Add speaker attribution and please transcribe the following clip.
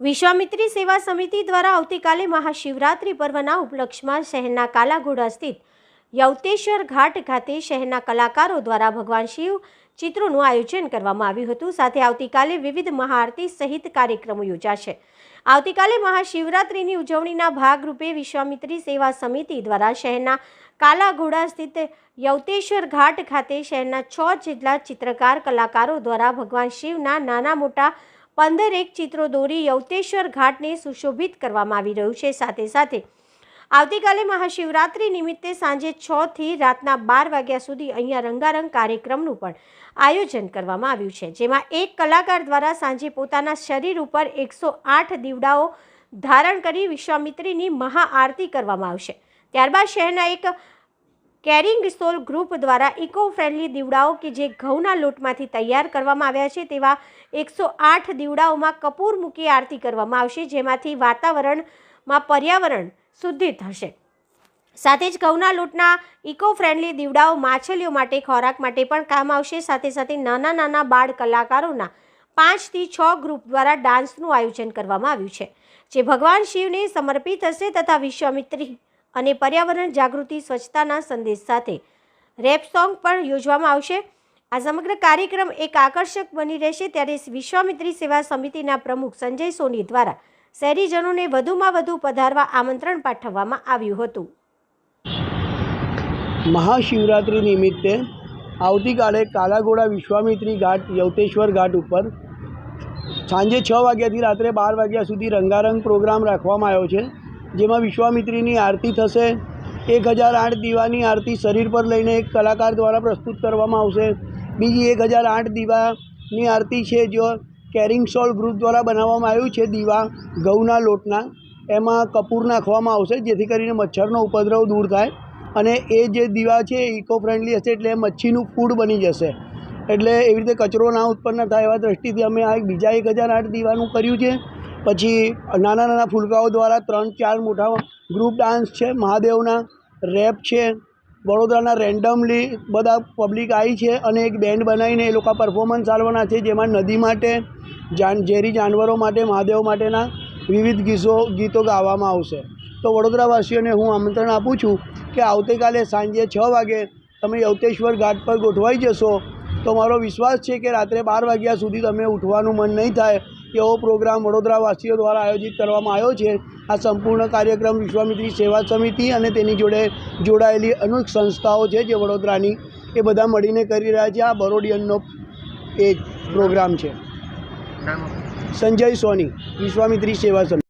Speaker 1: વિશ્વામિત્રી સેવા સમિતિ દ્વારા આવતીકાલે મહાશિવરાત્રિ પર્વના ઉપલક્ષમાં શહેરના કાલાઘોડા સ્થિત યવતેશ્વર ઘાટ ખાતે શહેરના કલાકારો દ્વારા ભગવાન શિવ ચિત્રોનું આયોજન કરવામાં આવ્યું હતું. સાથે આવતીકાલે વિવિધ મહાઆરતી સહિત કાર્યક્રમો યોજાશે. આવતીકાલે મહાશિવરાત્રિની ઉજવણીના ભાગરૂપે વિશ્વામિત્રી સેવા સમિતિ દ્વારા શહેરના કાલાઘોડા સ્થિત યવતેશ્વર ઘાટ ખાતે શહેરના છ જેટલા ચિત્રકાર, કલાકારો દ્વારા ભગવાન શિવના નાના મોટા પંદર એક ચિત્રો દોરી યવતેશ્વર ઘાટને સુશોભિત કરવામાં આવી રહ્યું છે. સાથે સાથે આવતીકાલે મહાશિવરાત્રિ નિમિત્તે સાંજે છ થી રાતના બાર વાગ્યા સુધી અહીંયા રંગારંગ કાર્યક્રમનું પણ આયોજન કરવામાં આવ્યું છે. જેમાં એક કલાકાર દ્વારા સાંજે પોતાના શરીર ઉપર એકસો આઠ દીવડાઓ ધારણ કરી વિશ્વામિત્રીની મહાઆરતી કરવામાં આવશે. ત્યારબાદ શહેરના એક કેરિંગ સોલ ગ્રુપ દ્વારા ઇકો ફ્રેન્ડલી દીવડાઓ કે જે ઘઉંના લોટમાંથી તૈયાર કરવામાં આવ્યા છે, તેવા એકસો આઠ દીવડાઓમાં કપૂર મૂકી આરતી કરવામાં આવશે, જેમાંથી વાતાવરણમાં પર્યાવરણ શુદ્ધિ થશે સાથે જ ઘઉંના લોટના ઇકો ફ્રેન્ડલી દીવડાઓ માછલીઓ માટે, ખોરાક માટે પણ કામ આવશે. સાથે સાથે નાના નાના બાળ કલાકારોના પાંચથી છ ગ્રુપ દ્વારા ડાન્સનું આયોજન કરવામાં આવ્યું છે, જે ભગવાન શિવને સમર્પિત હશે તથા વિશ્વામિત્રી અને પર્યાવરણ જાગૃતિ સ્વચ્છતાના સંદેશ સાથે. રેપ સોંગ પણ યોજવામાં આવશે. આ સમગ્ર કાર્યક્રમ એક આકર્ષક બની રહેશે ત્યારે વિશ્વામિત્રી સેવા સમિતિના પ્રમુખ સંજય સોની દ્વારા શહેરીજનોને વધુમાં વધુ પધારવા આમંત્રણ પાઠવવામાં આવ્યું હતું.
Speaker 2: મહાશિવરાત્રિ નિમિત્તે આવતીકાલે કાલાઘોડા વિશ્વામિત્રી ઘાટ, યવતેશ્વર ઘાટ ઉપર સાંજે છ વાગ્યાથી રાત્રે બાર વાગ્યા સુધી રંગારંગ પ્રોગ્રામ રાખવામાં આવ્યો છે. જેમાં વિશ્વામિત્રીની આરતી થશે, એક હજાર આઠ દીવાની આરતી શરીર પર લઈને એક કલાકાર દ્વારા પ્રસ્તુત કરવામાં આવશે. બીજી એક હજાર આઠ દીવાની આરતી છે, જો કેરિંગ સોલ ગ્રુપ દ્વારા બનાવવામાં આવ્યું છે, દીવા ઘઉંના લોટના. એમાં કપૂર નાખવામાં આવશે, જેથી કરીને મચ્છરનો ઉપદ્રવ દૂર થાય. અને એ જે દીવા છે ઇકો ફ્રેન્ડલી હશે, એટલે મચ્છીનું ફૂડ બની જશે. એટલે એવી રીતે કચરો ના ઉત્પન્ન થાય એવા દ્રષ્ટિથી અમે આ બીજા એક હજાર આઠ દીવાનું કર્યું છે. પછી નાના નાના ફૂલકાઓ દ્વારા ત્રણ ચાર મોટા ગ્રુપ ડાન્સ છે, મહાદેવના રેપ છે, વડોદરાના રેન્ડમલી બધા પબ્લિક આવી છે અને એક બેન્ડ બનાવીને એ લોકો પરફોર્મન્સ ચાલવાના છે, જેમાં નદી માટે, જાન, ઝેરી જાનવરો માટે, મહાદેવ માટેના વિવિધ ગીતો ગીતો ગાવામાં આવશે. તો વડોદરાવાસીઓને હું આમંત્રણ આપું છું કે આવતીકાલે સાંજે છ વાગે તમે યવતેશ્વર ઘાટ પર ગોઠવાઈ જશો. તો મારો વિશ્વાસ છે કે રાત્રે બાર વાગ્યા સુધી તમે ઉઠવાનું મન નહીં થાય. એવો પ્રોગ્રામ વડોદરાવાસીઓ દ્વારા આયોજિત કરવામાં આવ્યો છે. આ સંપૂર્ણ કાર્યક્રમ વિશ્વામિત્રી સેવા સમિતિ અને તેની જોડે જોડાયેલી અનેક સંસ્થાઓ છે જે વડોદરાની એ બધા મળીને કરી રહ્યા છે. આ બરોડિયનનો એ પ્રોગ્રામ છે. સંજય સોની વિશ્વામિત્રી સેવા સમિતિ.